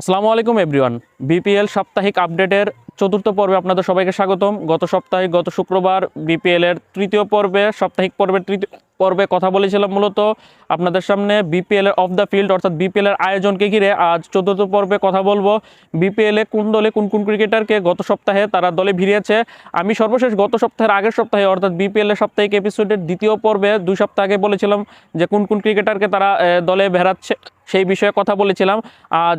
আসসালামু আলাইকুম everyone BPL সাপ্তাহিক আপডেটের চতুর্থ পর্বে আপনাদের সবাইকে স্বাগতম। গত সপ্তাহে, গত শুক্রবার বিপিএল এর তৃতীয় পর্বে, সাপ্তাহিক পর্বের তৃতীয় পর্বে কথা বলেছিলাম মূলত। আপনাদের সামনে বিপিএল এর অফ দ্য ফিল্ড অর্থাৎ বিপিএল এর আয়োজনকে ঘিরে আজ চতুর্থ পর্বে কথা বলব। বিপিএল কোন দলে কোন কোন ক্রিকেটারকে গত সপ্তাহে তারা দলে ভিড়িয়েছে? আমি সর্বশেষ গত সপ্তাহের আগের সপ্তাহে, অর্থাৎ বিপিএল এর সাপ্তাহিক এপিসোডের দ্বিতীয় পর্বে, দুই সপ্তাহ আগে বলেছিলাম যে কোন কোন ক্রিকেটারকে তারা দলে ভেড়াচ্ছে। সেই বিষয়ে কথা বলেছিলাম। আজ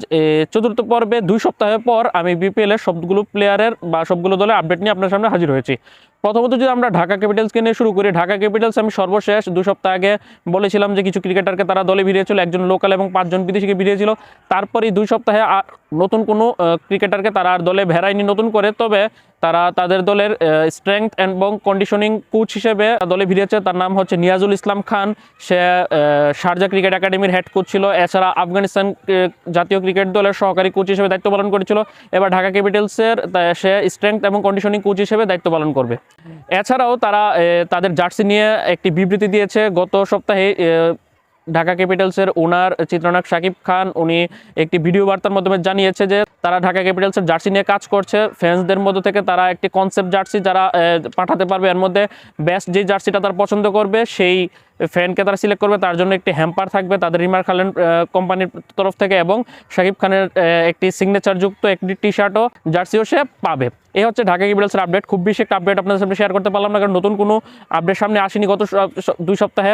চতুর্থ পর্বে দুই সপ্তাহের পর আমি বিপিএল এর সবগুলো প্লেয়ারের বা সবগুলো দলের আপডেট নিয়ে আপনার সামনে হাজির হয়েছি। প্রথমত যদি আমরা ঢাকা ক্যাপিটালসকে নিয়ে শুরু করি, ঢাকা ক্যাপিটালস আমি সর্বশেষ দু সপ্তাহ আগে বলেছিলাম যে কিছু ক্রিকেটারকে তারা দলে ভিড়িয়েছিল একজন লোকাল এবং পাঁচজন বিদেশিকে ভিড়িয়েছিল তারপরেই দুই সপ্তাহে নতুন কোনো ক্রিকেটারকে তারা আর দলে ভেড়ায়নি নতুন করে, তবে তারা তাদের দলের স্ট্রেংথ এবং কন্ডিশনিং কোচ হিসেবে দলে ভিড়িয়েছে। তার নাম হচ্ছে নিয়াজুল ইসলাম খান। সে শারজা ক্রিকেট একাডেমির হেড কোচ ছিল। এছাড়া আফগানিস্তান জাতীয় ক্রিকেট দলের সহকারী কোচ হিসেবে দায়িত্ব পালন করেছিল। এবার ঢাকা ক্যাপিটালসের সে স্ট্রেংথ এবং কন্ডিশনিং কোচ হিসেবে দায়িত্ব পালন করবে। এছাড়াও তারা তাদের জার্সি নিয়ে একটি বিবৃতি দিয়েছে। গত সপ্তাহে ঢাকা ক্যাপিটালসের ওনার চিত্রনায়ক শাকিব খান, উনি একটি ভিডিও বার্তার মাধ্যমে জানিয়েছে যে তারা ঢাকা ক্যাপিটালসের জার্সি নিয়ে কাজ করছে। ফ্যান্সদের মধ্যে থেকে তারা একটি কনসেপ্ট জার্সি যারা পাঠাতে পারবে, এর মধ্যে বেস্ট যে জার্সিটা তারা পছন্দ করবে, সেই ফ্যানকে তারা সিলেক্ট করবে। তার জন্য একটি হ্যাম্পার থাকবে তাদের রিমার খালেন কোম্পানির তরফ থেকে এবং শাকিব খানের একটি সিগনেচার যুক্ত একটি টি শার্টও জার্সিও সে পাবে। এই হচ্ছে ঢাকা ক্যাপিটালসের আপডেট খুব বেশি একটা আপডেট আপনাদের সামনে শেয়ার করতে পারলাম না, কারণ নতুন কোনো আপডেট সামনে আসেনি গত দুই সপ্তাহে।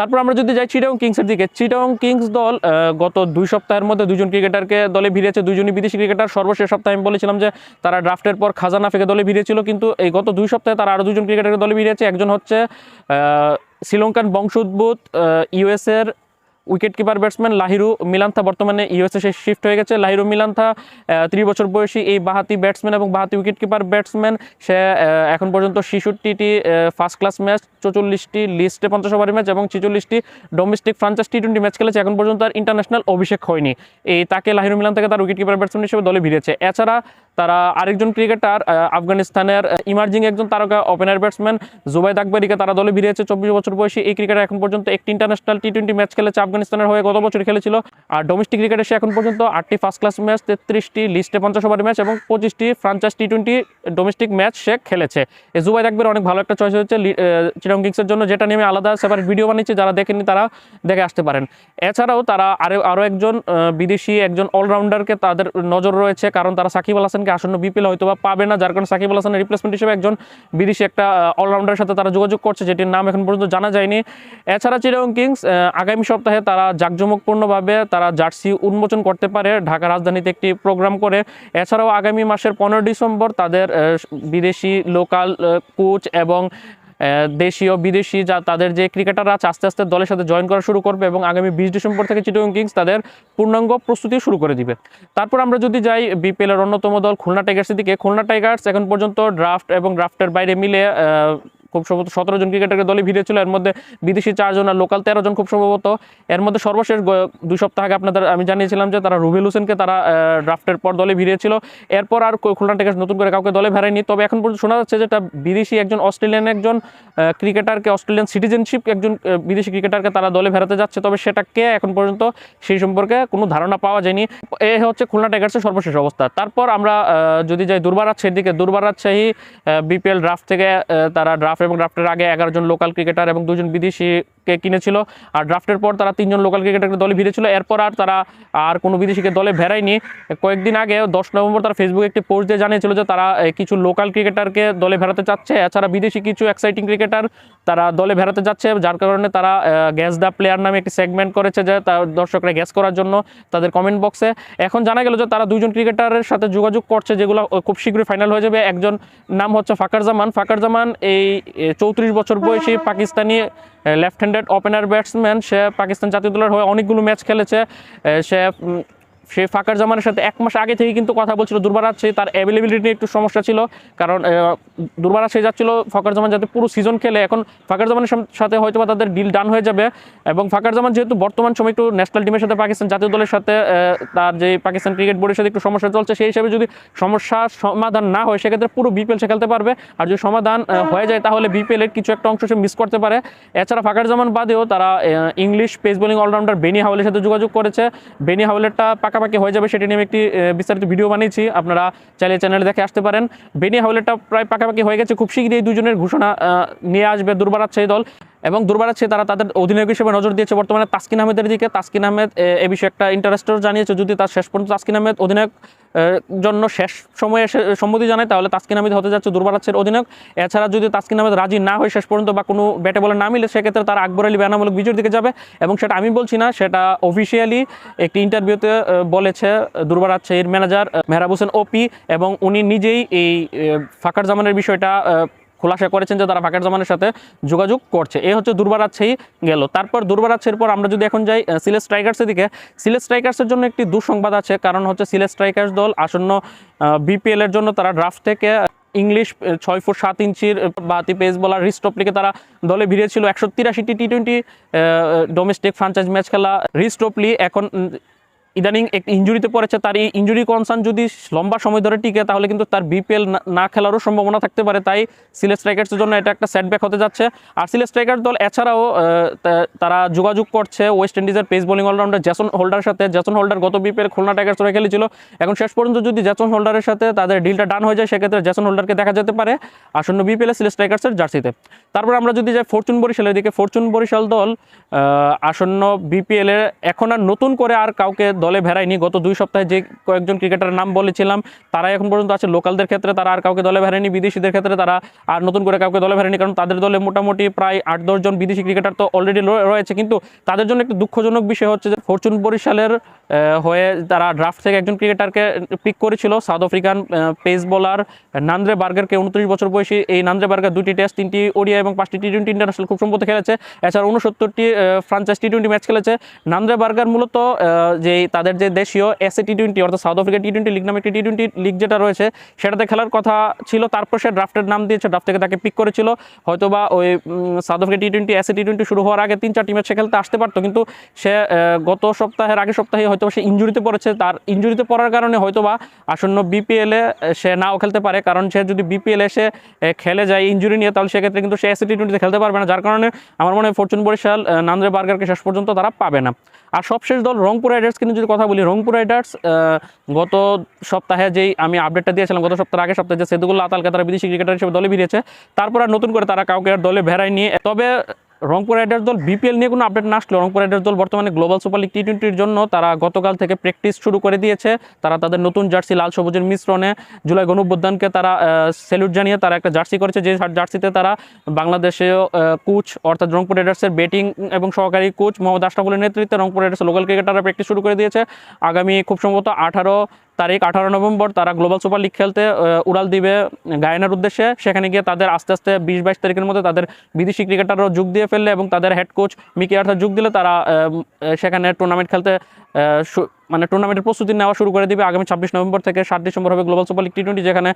তারপর আমরা যদি যাই চিটাং কিংসের দিকে চিটাং কিংস দল গত দুই সপ্তাহের মধ্যে দুজন ক্রিকেটারকে দলে ভিড়িয়েছে, দুজনই বিদেশি ক্রিকেটার। সর্বশেষ সপ্তাহে আমি বলেছিলাম যে তারা ড্রাফটের পর খাজানা ফেকে দলে ভিড়িয়েছিল, কিন্তু এই গত দুই সপ্তাহে তারা আরও দুজন ক্রিকেটারকে দলে ভিড়িয়েছে। একজন হচ্ছে শ্রীলঙ্কান বংশোদ্ভূত ইউএসের wicket keeper batsman Lahiru Milantha বর্তমানে ইউএসএ সে শিফট হয়ে গেছে। লাহিরু মিলান্থা ত্রিশ বছর বয়সী এই বাহাতি ব্যাটসম্যান এবং বাহাতি উইকেট কিপার ব্যাটসম্যান। সে এখন পর্যন্ত ছেষট্টিটি ফার্স্ট ক্লাস ম্যাচ চৌচল্লিশটি লিস্টে পঞ্চাশ ওভারের ম্যাচ এবং ছেচল্লিশটি domestic franchise T twenty match খেলেছে। এখন পর্যন্ত তার ইন্টারন্যাশনাল অভিষেক হয়নি। এই তাকে লাহিরু মিলান থেকে তার উইকেট কিপার ব্যাটসম্যান হিসেবে দলে ভিড়েছে। এছাড়া তারা আরেকজন ক্রিকেটার আফগানিস্তানের ইমার্জিং একজন তারকা ওপেনার ব্যাটসম্যান জুবাইদ আকবরীকে তারা দলে ভিড়িয়েছে চব্বিশ বছর বয়সী এই ক্রিকেটার এখন পর্যন্ত একটি ইন্টারন্যাশনাল টি টোয়েন্টি ম্যাচ খেলেছে, আফগানিস্তানের হয়ে গত বছর খেলেছিল। আর ডোমেস্টিক ক্রিকেটে সে এখন পর্যন্ত আটটি ফার্স্ট ক্লাস ম্যাচ তেত্রিশটি লিস্টে পঞ্চাশ ওভারের ম্যাচ এবং পঁচিশটি franchise T twenty domestic match সে খেলেছে। এই জুবাইদ আকবর অনেক ভালো একটা চয়েস হচ্ছে চিরং কিংসের জন্য, যেটা নিয়ে আমি আলাদা সেপারেট ভিডিও বানিয়েছি, যারা দেখেনি তারা দেখে আসতে পারেন। এছাড়াও তারা আরও আরও একজন বিদেশি একজন অলরাউন্ডারকে তাদের নজর রয়েছে, কারণ তারা সাকিব আল হাসানকে আসন্ন বিপিএল হয়তো বা পাবে না, যার কারণে সাকিব আল হাসানের রিপ্লেসমেন্ট হিসেবে একজন বিদেশি একটা অলরাউন্ডারের সাথে তারা যোগাযোগ করছে, যেটির নাম এখন পর্যন্ত জানা যায়নি। এছাড়া চিরং কিংস আগামী সপ্তাহে তারা জাঁকজমকপূর্ণভাবে তারা জার্সি উন্মোচন করতে পারে, ঢাকা রাজধানীতে একটি প্রোগ্রাম করে। এছাড়াও আগামী মাসের পনেরো ডিসেম্বর তাদের বিদেশি লোকাল কোচ এবং দেশীয় বিদেশি যা তাদের যে ক্রিকেটাররা আছে, আস্তে আস্তে দলের সাথে জয়েন করা শুরু করবে এবং আগামী বিশ ডিসেম্বর থেকে চিটং কিংস তাদের পূর্ণাঙ্গ প্রস্তুতি শুরু করে দিবে। তারপর আমরা যদি যাই বিপিএলের অন্যতম দল খুলনা টাইগার্সের দিকে। খুলনা টাইগার্স এখন পর্যন্ত ড্রাফট এবং ড্রাফটের বাইরে মিলে খুব সম্ভবত সতেরো জন ক্রিকেটারকে দলে ভিড়েছিল। এর মধ্যে বিদেশি চারজন আর লোকাল তেরো জন খুব সম্ভবত। এর মধ্যে সর্বশেষ দুই সপ্তাহ আগে আপনাদের আমি জানিয়েছিলাম যে তারা রুবেল হোসেনকে তারা ড্রাফটের পর দলে ভিড়িয়েছিল এরপর আর খুলনা টাইগার্স নতুন করে কাউকে দলে ভেড়ায়নি তবে এখন পর্যন্ত শোনা যাচ্ছে যেটা বিদেশি একজন, অস্ট্রেলিয়ান একজন ক্রিকেটারকে, অস্ট্রেলিয়ান সিটিজেনশিপ একজন বিদেশি ক্রিকেটারকে তারা দলে ভেড়াতে যাচ্ছে। তবে সেটা কে এখন পর্যন্ত সেই সম্পর্কে কোনো ধারণা পাওয়া যায়নি। এ হচ্ছে খুলনা টাইগার্সের সর্বশেষ অবস্থা। তারপর আমরা যদি যাই দুর্বার রাজশাহীর দিকে, দুর্বার রাজশাহী বিপিএল ড্রাফট থেকে তারা ড্রাফট এবং ড্রাফটের আগে এগারো জন লোকাল ক্রিকেটার এবং দুজন বিদেশিকে কিনেছিল। আর ড্রাফটের পর তারা তিনজন লোকাল ক্রিকেটারকে দলে ভিড়েছিল। এরপর আর তারা আর কোনো বিদেশিকে দলে ভেড়ায়নি। কয়েকদিন আগে, দশ নভেম্বর তারা ফেসবুকে একটি পোস্ট দিয়ে জানিয়েছিল যে তারা কিছু লোকাল ক্রিকেটারকে দলে ভেড়াতে চাচ্ছে। এছাড়া বিদেশি কিছু এক্সাইটিং ক্রিকেটার তারা দলে ভেড়াতে যাচ্ছে, যার কারণে তারা গ্যাস দ্য প্লেয়ার নামে একটি সেগমেন্ট করেছে যে তার দর্শকরা গ্যাস করার জন্য তাদের কমেন্ট বক্সে এখন জানা গেল যে তারা দুজন ক্রিকেটারের সাথে যোগাযোগ করছে, যেগুলো খুব শীঘ্রই ফাইনাল হয়ে যাবে। একজন নাম হচ্ছে ফাকার জামান। ফাকার জামান এই চৌত্রিশ বছর বয়সী Pakistani left handed opener batsman সে পাকিস্তান জাতীয় দলের হয়ে অনেকগুলো ম্যাচ খেলেছে। সে সে ফাকার জামানের সাথে এক মাস আগে থেকে কিন্তু কথা বলছিল। দুর্বার আছে তার অ্যাভেলেবিলিটি নিয়ে একটু সমস্যা ছিল। কারণ দুর্বার আছে যাচ্ছিল ফাকার জামান যাতে পুরো সিজন খেলে। এখন ফাকার জামানের সাথে হয়তো বা তাদের ডিল ডান হয়ে যাবে। এবং ফাকার জামান যেহেতু বর্তমান সময় একটু ন্যাশনাল টিমের সাথে পাকিস্তান জাতীয় দলের সাথে তার যে পাকিস্তান ক্রিকেট বোর্ডের সাথে একটু সমস্যা চলছে, সেই হিসাবে যদি সমস্যার সমাধান না হয়, সেক্ষেত্রে পুরো বিপিএল সে খেলতে পারবে। আর যদি সমাধান হয়ে যায়, তাহলে বিপিএল এর কিছু একটা অংশ সে মিস করতে পারে। এছাড়া ফাকার জামান বাদেও তারা English pace bowling allrounder Benny হাওলের সাথে যোগাযোগ করেছে। বেনি হাওলেরটা পাকা পাকাপাকি হয়ে যাবে, সেটি নিয়ে আমি একটি বিস্তারিত ভিডিও বানিয়েছি। আপনারা চাইলে চ্যানেলে দেখে আসতে পারেন। বেনি হাওলেটা প্রায় পাকাপাকি হয়ে গেছে। খুব শীঘ্রই দুজনের ঘোষণা নিয়ে আসবে দুর্বার আচ্ছা দল। এবং দুর্বার রাজশাহী তারা তাদের অধিনায়ক হিসেবে নজর দিয়েছে বর্তমানে তাসকিন আহমেদের দিকে। তাসকিন আহমেদ এ, বিষয়ে একটা ইন্টারেস্টও জানিয়েছে যদি তার শেষ পর্যন্ত তাসকিন আহমেদ অধিনায়ক জন্য শেষ সময়ে এসে সম্মতি জানায় তাহলে তাসকিন আহমেদ হতে যাচ্ছে দুর্বার রাজশাহীর অধিনায়ক। এছাড়া যদি তাসকিন আহমেদ রাজি না হয় শেষ পর্যন্ত বা কোনো ব্যাটে বলে না মিলে সেক্ষেত্রে তারা আকবর আলী বেনামূলক বিজয়ের দিকে যাবে। এবং সেটা আমি বলছি না সেটা অফিসিয়ালি একটি ইন্টারভিউতে বলেছে দুর্বার রাজশাহীর ম্যানেজার মেহরাব হোসেন ওপি এবং উনি নিজেই এই ফাকার জামানের বিষয়টা খোলাসা করেছেন যে তারা ফাঁকার জামানের সাথে যোগাযোগ করছে। এই হচ্ছে দুর্বার রাজশাহী গেল। তারপর দুর্বার রাজশাহীর পর আমরা যদি এখন যাই সিলেট স্ট্রাইকার্সের দিকে। সিলেট স্ট্রাইকার্সের জন্য একটি দুঃসংবাদ আছে, কারণ হচ্ছে সিলেট স্ট্রাইকার্স দল আসন্ন বিপিএল এর জন্য তারা ড্রাফট থেকে ইংলিশ ছয় ফুট সাত ইঞ্চির বাতি পেস বলার রিস্টপলিকে তারা দলে ভিড়িয়েছিল একশো তিরাশিটি T twenty domestic franchise match খেলা রিস্টপলি এখন ইদানিং একটি ইঞ্জুরিতে পড়েছে, তার এই ইঞ্জুরি কনসার্ন যদি লম্বা সময় ধরে টিকে, তাহলে কিন্তু তার বিপিএল না খেলারও সম্ভাবনা থাকতে পারে। তাই সিলেট স্ট্রাইকার্সের জন্য এটা একটা সেটব্যাক হতে যাচ্ছে। আর সিলেট স্ট্রাইকার দল এছাড়াও তারা যোগাযোগ করছে ওয়েস্ট ইন্ডিজের পেস বোলিং অলরাউন্ডার জ্যাসন হোল্ডারের সাথে। জ্যাসন হোল্ডার গত বিপিএল খুলনা টাইগার্স ধরে খেলেছিল। এখন শেষ পর্যন্ত যদি জ্যাসন হোল্ডারের সাথে তাদের ডিলটা ডান হয়ে যায়, সেক্ষেত্রে জ্যাসন হোল্ডারকে দেখা যেতে পারে আসন্ন বিপিএল সিলেট স্ট্রাইকার্সের জার্সিতে। তারপর আমরা যদি যাই ফরচুন বরিশালের দিকে ফরচুন বরিশাল দল আসন্ন বিপিএল এর এখন আর নতুন করে আর কাউকে দলে ভেড়ায়নি। গত দুই সপ্তাহে যে কয়েকজন ক্রিকেটারের নাম বলেছিলাম তারা এখন পর্যন্ত আছে। লোকালদের ক্ষেত্রে তারা আর কাউকে দলে ভেড়ায়নি, বিদেশিদের ক্ষেত্রে তারা আর নতুন করে কাউকে দলে ভেড়ায়নি, কারণ তাদের দলে মোটামুটি প্রায় আট দশজন বিদেশি ক্রিকেটার তো অলরেডি রয়েছে। কিন্তু তাদের জন্য একটি দুঃখজনক বিষয় হচ্ছে যে ফরচুন বরিশালের হয়ে তারা ড্রাফট থেকে একজন ক্রিকেটারকে পিক করেছিল, South African pace bowler Nandre বার্গারকে। উনত্রিশ বছর বয়সী এই নান্দ্রে বার্গার দুটি টেস্ট তিনটি ওডিয়া এবং পাঁচটি টি টোয়েন্টি ইন্টারন্যাশনাল খুব সম্ভবত খেলেছে। এছাড়া উনসত্তরটি ফ্রাঞ্চাইজ টি টোয়েন্টি ম্যাচ খেলেছে। নান্দ্রে বার্গার মূলত যে তাদের যে দেশীয় এসএ টি টোয়েন্টি অর্থাৎ South Africa T twenty league নামে টি টোয়েন্টি লিগ যেটা রয়েছে, সেটাতে খেলার কথা ছিল। তারপর সে ড্রাফটের নাম দিয়েছে ড্রাফট থেকে তাকে পিক করেছিল। হয়তোবা ওই South Africa T twenty SA T twenty শুরু হওয়ার আগে তিন চারটি ম্যাচ সে খেলতে আসতে পারতো। কিন্তু সে গত সপ্তাহের আগের সপ্তাহে হয়তো সে ইঞ্জুরিতে পড়েছে। তার ইঞ্জুরিতে পড়ার কারণে হয়তোবা আসন্ন বিপিএলে সে নাও খেলতে পারে। কারণ সে যদি বিপিএল এসে খেলে যায় ইঞ্জুরি নিয়ে, তাহলে সেক্ষেত্রে কিন্তু সে এসএ টি টোয়েন্টিতে খেলতে পারবে না। যার কারণে আমার মনে হয় ফরচুন বরিশাল নান্দ্রে বার্গারকে শেষ পর্যন্ত তারা পাবে না। আর সবশেষ দল রংপুর রাইডার্সকে নিয়ে যদি কথা বলি রংপুর রাইডার্স গত সপ্তাহে যেই আমি আপডেটটা দিয়েছিলাম, গত সপ্তাহের আগে সপ্তাহে যে সেদুল্লাহ আতালকে তারা বিদেশি ক্রিকেটার হিসেবে দলে ভিড়িয়েছে, তারপর আর নতুন করে তারা কাউকে আর দলে ভেড়ায় নিয়ে তবে রংপুর রাইডার্স দল বিপিএল নিয়ে কোনো আপডেট না আসলে রংপুর রাইডার্স দল বর্তমানে গ্লোবাল সুপার লিগ টি টোয়েন্টির জন্য তারা গতকাল থেকে প্র্যাকটিস শুরু করে দিয়েছে। তারা তাদের নতুন জার্সি লাল সবুজের মিশ্রণে জুলাই গণঅভ্যুত্থানকে তারা স্যালুট জানিয়ে তারা একটা জার্সি করেছে। যে জার্সিতে তারা বাংলাদেশীয় কোচ অর্থাৎ রংপুর রাইডার্সের ব্যাটিং এবং সহকারী কোচ মোহাম্মদ আশরাফুলের নেতৃত্বে রংপুর রাইডার্স লোকাল ক্রিকেটাররা প্র্যাকটিস শুরু করে দিয়েছে। আগামী খুব সম্ভবত আঠারো তারিখ আঠারো নভেম্বর তারা গ্লোবাল সুপার লিগ খেলতে উড়াল দিবে গায়নার উদ্দেশ্যে। সেখানে গিয়ে তাদের আস্তে আস্তে বিশ বাইশ তারিখের মধ্যে তাদের বিদেশি ক্রিকেটাররাও যোগ দিয়ে ফেললে এবং তাদের হেড কোচ মিকি আর্থার যোগ দিলে তারা সেখানে টুর্নামেন্ট খেলতে মানে টুর্নামেন্টের প্রস্তুতি নেওয়া শুরু করে দিবে আগামী ছাব্বিশ নভেম্বর থেকে সাত ডিসেম্বর হবে global super league T twenty যেখানে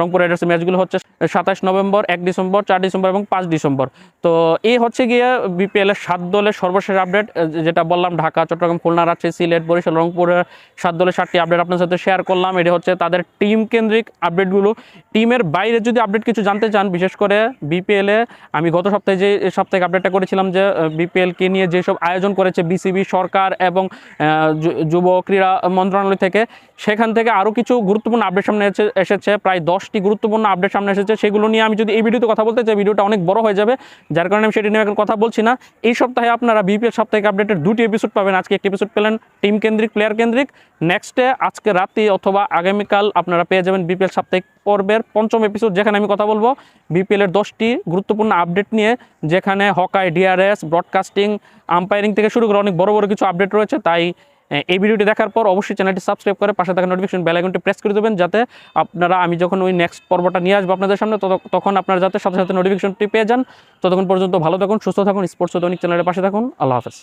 রংপুর রাইডার্সের ম্যাচগুলো হচ্ছে সাতাশ নভেম্বর, এক ডিসেম্বর, চার ডিসেম্বর এবং পাঁচ ডিসেম্বর। তো এই হচ্ছে গিয়ে বিপিএলের সাত দলের সর্বশেষ আপডেট যেটা বললাম, ঢাকা, চট্টগ্রাম, খুলনা, রাজশাহী, সিলেট, বরিশাল রংপুরের সাত দলের সাতটি আপডেট আপনার সাথে শেয়ার করলাম। এটা হচ্ছে তাদের টিম কেন্দ্রিক আপডেটগুলো টিমের বাইরে যদি আপডেট কিছু জানতে চান, বিশেষ করে বিপিএলে আমি গত সপ্তাহে যে সাপ্তাহিক আপডেটটা করেছিলাম যে বিপিএল কে নিয়ে যেসব আয়োজন করেছে বিসিবি সরকার এবং যুব ক্রীড়া মন্ত্রণালয় থেকে। সেখান থেকে আরও কিছু গুরুত্বপূর্ণ আপডেট সামনে এসে- এসেছে। প্রায় দশটি গুরুত্বপূর্ণ আপডেট সামনে এসেছে। সেগুলো নিয়ে আমি যদি এই ভিডিওতে কথা বলতে চাই, ভিডিওটা অনেক বড় হয়ে যাবে। যার কারণে আমি সেটি নিয়ে এখন কথা বলছি না। এই সপ্তাহে আপনারা বিপিএল সাপ্তাহিক আপডেটের দুটি এপিসোড পাবেন। আজকে একটি এপিসোড পেলেন টিম কেন্দ্রিক প্লেয়ার কেন্দ্রিক নেক্সটে আজকে রাতে অথবা আগামীকাল আপনারা পেয়ে যাবেন বিপিএল সাপ্তাহিক পর্বের পঞ্চম এপিসোড যেখানে আমি কথা বলব বিপিএল এর দশটি গুরুত্বপূর্ণ আপডেট নিয়ে, যেখানে হকাই ডিআরএস ব্রডকাস্টিং আম্পায়ারিং থেকে শুরু করে অনেক বড় বড় কিছু আপডেট রয়েছে। তাই এই ভিডিওটি দেখার পর অবশ্যই চ্যানেলটি সাবস্ক্রাইব করে পাশে থাকা নোটিফিকেশন বেল আইকনটি প্রেস করে দেবেন যাতে আপনারা, আমি যখন ওই নেক্সট পর্বটা নিয়ে আসব আপনাদের সামনে তখন আপনারা যাতে সাথে সাথে নোটিফিকেশনটি পেয়ে যান। ততক্ষণ পর্যন্ত ভালো থাকুন, সুস্থ থাকুন স্পোর্টস দৈনিক চ্যানেলের পাশে থাকুন। আল্লাহ হাফেজ।